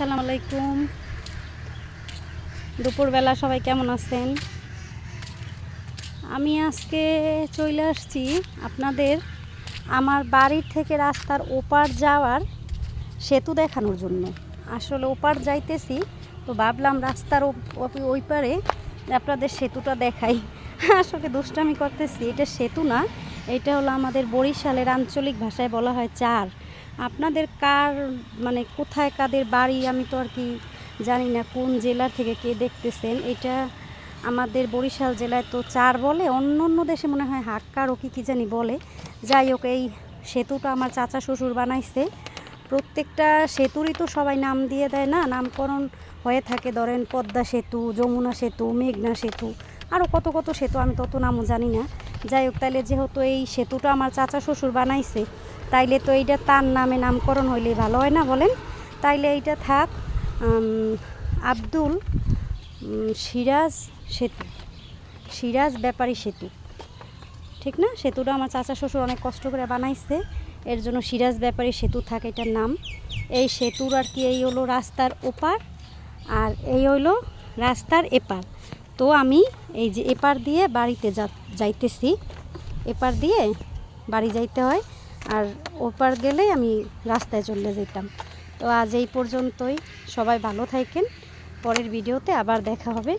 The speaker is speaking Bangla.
আসসালামু আলাইকুম। দুপুরবেলা সবাই কেমন আছেন? আমি আজকে চলে আসছি আপনাদের আমার বাড়ির থেকে রাস্তার ওপার যাওয়ার সেতু দেখানোর জন্য। আসলে ওপার যাইতেছি, তো ভাবলাম রাস্তার ওই পারে আপনাদের সেতুটা দেখাই। আসলে দুষ্টামি করতেছি, এটা সেতু না, এটা হলো আমাদের বরিশালের আঞ্চলিক ভাষায় বলা হয় চার। আপনাদের কার মানে কোথায় কাদের বাড়ি আমি তো আর কি জানি না, কোন জেলা থেকে কে দেখতেছেন? এটা আমাদের বরিশাল জেলায় তো চার বলে, অন্য অন্য দেশে মনে হয় হাক্কার ও কি কী জানি বলে। যাই হোক, এই সেতুটা আমার চাচা শ্বশুর বানাইছে। প্রত্যেকটা সেতুরই তো সবাই নাম দিয়ে দেয় না, নামকরণ হয়ে থাকে। ধরেন পদ্মা সেতু, যমুনা সেতু, মেঘনা সেতু আরও কত কত সেতু আমি তত নামও জানি না। যাই হোক তাহলে যেহেতু এই সেতুটা আমার চাচা শ্বশুর বানাইছে, তাইলে তো এইটা তার নামে নামকরণ হইলে ভালো হয় না বলেন? তাইলে এইটা থাক আব্দুল সিরাজ সেতু, সিরাজ ব্যাপারী সেতু। ঠিক না? সেতুটা আমার চাচা শ্বশুর অনেক কষ্ট করে বানাইছে, এর জন্য সিরাজ ব্যাপারী সেতু থাকে এটার নাম। এই সেতুর আর কি, এই হলো রাস্তার ওপার, আর এই হলো রাস্তার এপার। তো আমি এই যে এপার দিয়ে বাড়িতে যা যাইতেছি। এপার দিয়ে বাড়ি যাইতে হয় আর ওপার গেলে আমি রাস্তায় চলে যেতাম তো আজ এই পর্যন্তই। সবাই ভালো থাকেন। পরের ভিডিওতে আবার দেখা হবে।